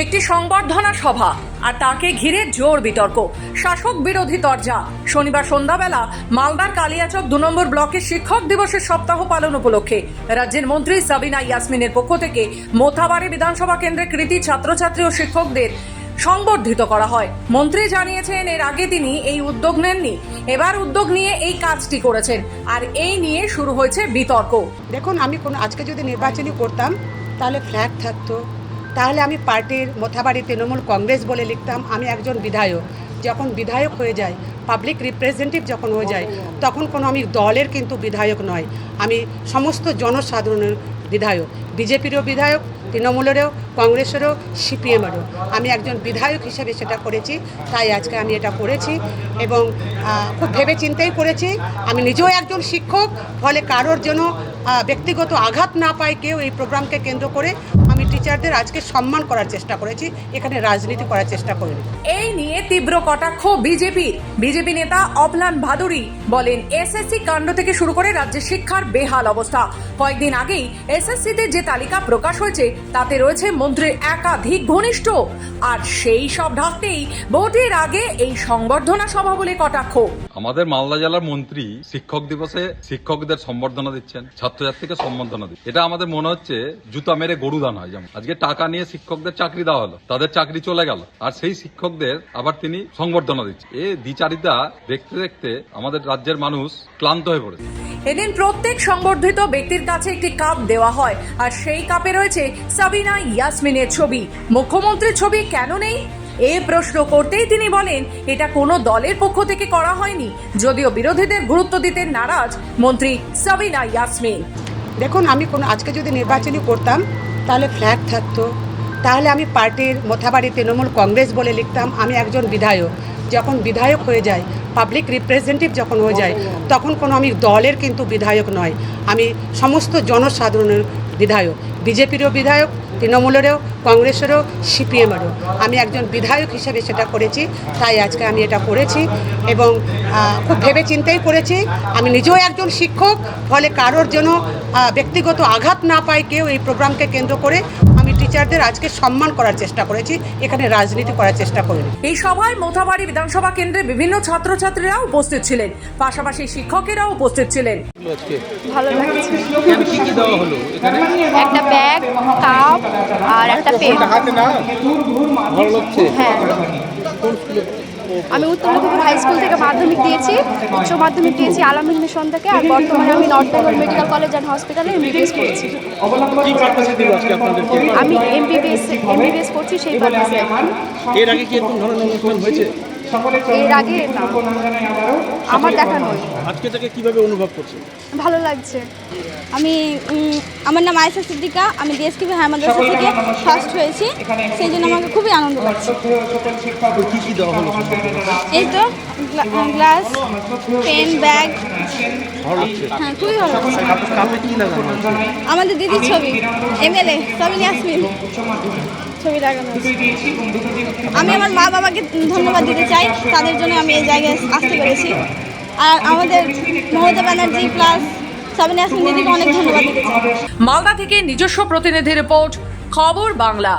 একটি সংবর্ধনা সভা, আর তাকে ঘিরে জোর বিতর্ক। শাসক বিরোধী তরজা, শনিবার সন্ধ্যাবেলা মালদার কালিয়াচক দু নম্বর ব্লকের শিক্ষক দিবসের সপ্তাহ পালন উপলক্ষে রাজ্যের মন্ত্রী সাবিনা ইয়াসমিনের পক্ষ থেকে মোথাবাড়ি বিধানসভা কেন্দ্রে কৃতি ছাত্রছাত্রী ও শিক্ষকদের সংবর্ধিত করা হয়। মন্ত্রী জানিয়েছেন, এর আগে তিনি এই উদ্যোগ নেননি। এবার উদ্যোগ নিয়ে এই কাজটি করেছেন, আর এই নিয়ে শুরু হয়েছে বিতর্ক। দেখুন, আমি কোনো, আজকে যদি নির্বাচনী করতাম, তাহলে ফ্ল্যাগ থাকতো তাহলে আমি পার্টির মোথাবাড়ি তৃণমূল কংগ্রেস বলে লিখতাম, আমি একজন বিধায়ক। যখন বিধায়ক হয়ে যায় পাবলিক রিপ্রেজেন্টেটিভ যখন হয়ে যায়, তখন কোনো আমি দলের কিন্তু বিধায়ক নয়, আমি সমস্ত জনসাধারণের বিধায়ক। বিজেপিরও বিধায়ক, তৃণমূলেরও, কংগ্রেসেরও, সিপিএমেরও। আমি একজন বিধায়ক হিসেবে সেটা করেছি, তাই আজকে আমি এটা করেছি এবং খুব ভেবে চিন্তেই করেছি। আমি নিজেও একজন শিক্ষক, ফলে কারোর যেন ব্যক্তিগত আঘাত না পায় কেউ এই প্রোগ্রামকে কেন্দ্র করে টিচারদের আজকে সম্মান করার চেষ্টা করেছি, এখানে রাজনীতি করার চেষ্টা করিনি। এই নিয়ে তীব্র কটাক্ষ বিজেপি। বিজেপি নেতা অবলান ভাদুরী বলেন, এসএসসি কাণ্ড থেকে শুরু করে রাজ্যের শিক্ষার বেহাল অবস্থা। কয়েকদিন আগেই এসএসসিতে যে তালিকা প্রকাশ হয়েছে, তাতে রয়েছে মন্ত্রীর একাধিক ঘনিষ্ঠ। আর সেই সব ঢাকতেই ভোটের আগে এই সংবর্ধনা সভা বলে কটাক্ষ। আমাদের মালদা জেলার মন্ত্রী শিক্ষক দিবসে শিক্ষকদের সম্বর্ধনা দিচ্ছেন, ছাত্রছাত্রীকে সম্বর্ধনা দিচ্ছেন। এটা আমাদের মনে হচ্ছে জুতা মেরে গরু দান হয় যেমন। আজকে টাকা নিয়ে শিক্ষকদের চাকরি দেওয়া হলো, তাদের চাকরি চলে গেল, আর সেই শিক্ষকদের আবার তিনি সংবর্ধনা দিচ্ছেন। এ দ্বিচারিতা দেখতে দেখতে আমাদের রাজ্যের মানুষ ক্লান্ত হয়ে পড়েছে। এদিন প্রত্যেক সংবর্ধিত ব্যক্তির কাছে একটি কাপ দেওয়া হয় আর সেই কাপে রয়েছে সাবিনা ইয়াসমিনের ছবি। মুখ্যমন্ত্রীর ছবি কেন নেই? এ প্রশ্ন করতেই তিনি বলেন এটা কোনো দলের পক্ষ থেকে করা হয়নি যদিও বিরোধীদের গুরুত্ব দিতে নারাজ মন্ত্রী সাবিনা ইয়াসমিন। দেখুন আমি কোনো আজকে যদি নির্বাচনী করতাম তাহলে ফ্ল্যাগ থাকতো। তাহলে আমি পার্টির মোথাবাড়ি তৃণমূল কংগ্রেস বলে লিখতাম আমি একজন বিধায়ক। যখন বিধায়ক হয়ে যায় পাবলিক রিপ্রেজেন্টেটিভ যখন হয়ে যায়, তখন কোনো আমি দলের কিন্তু বিধায়ক নয়। আমি সমস্ত জনসাধারণের বিধায়ক। বিজেপিরও বিধায়ক, তৃণমূলেরও, কংগ্রেসেরও, সিপিএমেরও। আমি একজন বিধায়ক হিসেবে সেটা করেছি, তাই আজকে আমি এটা করেছি এবং খুব ভেবে চিন্তেই করেছি। আমি নিজেও একজন শিক্ষক, ফলে কারোর যেন ব্যক্তিগত আঘাত না পায় কেউ এই প্রোগ্রামকে কেন্দ্র করে। আমি টিচারদের আজকে সম্মান করার চেষ্টা করেছি এখানে রাজনীতি করার চেষ্টা করিনি। এই সভায় মোথাবাড়ি বিধানসভা কেন্দ্রে বিভিন্ন ছাত্রছাত্রীরা উপস্থিত ছিলেন পাশাপাশি শিক্ষকেরাও উপস্থিত ছিলেন। ভালো লাগছে। কি কি দেওয়া হলো এখানে একটা ব্যাগ কাপ আর একটা পেন। ভালো লাগছে হ্যাঁ। আমি উত্তর হাই স্কুল থেকে মাধ্যমিক দিয়েছি উচ্চ মাধ্যমিক দিয়েছি আলামিন মিশন থেকে আর বর্তমানে আমি North Bengal Medical College and হসপিটালে এমবিবিএস করছি আমি এমবিবিএস এমবিবিএস করছি সেই পার্পাসে। এর আগে কি এরকম ধরনের অনুষ্ঠান হয়েছে? এর আগে না আমার দেখা নয়। আজকে থেকে কীভাবে অনুভব করছে? ভালো লাগছে। আমি আমার নাম আয়েশা সিদ্দিকা। আমি ডিএসকিপি হাই মাদ্রাসা থেকে ফার্স্ট হয়েছি। সেই জন্য আমাকে খুবই আনন্দ লাগছে। কি কি দেওয়া হলো এই তো গ্লাস পেন ব্যাগ। হ্যাঁ খুবই ভালো আমাদের দিদির ছবি। এমএলএ সবিন ইয়াসমিন। ছবি লাগানো। আমি আমার মা বাবাকে ধন্যবাদ দিতে চাই। তাদের জন্য আমি এই জায়গায় আসতে পেরেছি। আর আমাদের মমতা ব্যানার্জি প্লাস সবিন ইয়াসমিন দিদিকে অনেক ধন্যবাদ দিতে চাই। মালদা থেকে নিজস্ব প্রতিনিধি রিপোর্ট খবর বাংলা।